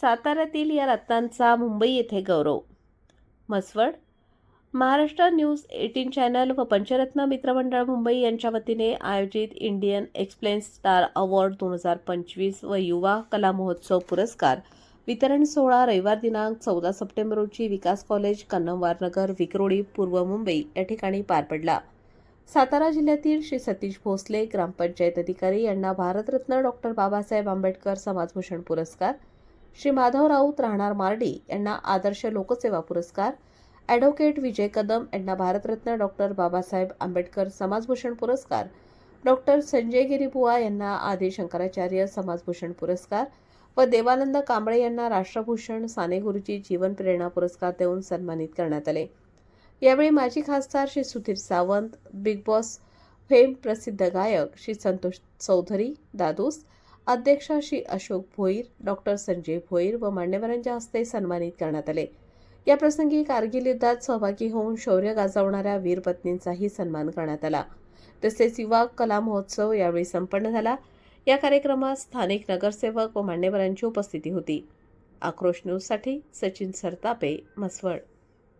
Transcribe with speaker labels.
Speaker 1: साताऱ्यातील या रत्नांचा मुंबई येथे गौरव. Maswad Maharashtra news eighteen channel व पंचरत्न मित्रमंडळ मुंबई यांच्या वतीने आयोजित इंडियन एक्सप्लेन स्टार अवॉर्ड दोन हजार पंचवीस व युवा कला महोत्सव पुरस्कार वितरण सोहळा रविवार दिनांक चौदा सप्टेंबर रोजी विकास कॉलेज कन्नमवारनगर विक्रोळी पूर्व मुंबई या ठिकाणी पार पडला. सातारा जिल्ह्यातील श्री सतीश भोसले ग्रामपंचायत अधिकारी यांना भारतरत्न डॉक्टर बाबासाहेब आंबेडकर समाजभूषण पुरस्कार श्री माधव राऊत राहणार मार्डी यांना आदर्श लोकसेवा पुरस्कार. ॲडव्होकेट विजय कदम यांना भारतरत्न डॉक्टर बाबासाहेब आंबेडकर समाजभूषण पुरस्कार. डॉक्टर संजय गिरीबुवा यांना आदी शंकराचार्य समाजभूषण पुरस्कार व देवानंद कांबळे यांना राष्ट्रभूषण साने गुरुजी जीवन प्रेरणा पुरस्कार देऊन सन्मानित करण्यात आले. यावेळी माजी खासदार Shri Sudhir Sawant big boss fame प्रसिद्ध गायक श्री संतोष चौधरी दादूस अध्यक्ष श्री अशोक भोईर डॉक्टर संजय भोईर व मान्यवरांच्या हस्ते सन्मानित करण्यात आले. या प्रसंगी कारगिल युद्धात सहभागी होऊन शौर्य गाजवणाऱ्या वीर पत्नींचाही सन्मान करण्यात आला. तसेच युवा कला महोत्सव यावेळी संपन्न झाला. या कार्यक्रमात स्थानिक नगरसेवक व मान्यवरांची उपस्थिती होती. आक्रोश न्यूजसाठी सचिन सरतापे म्हसवड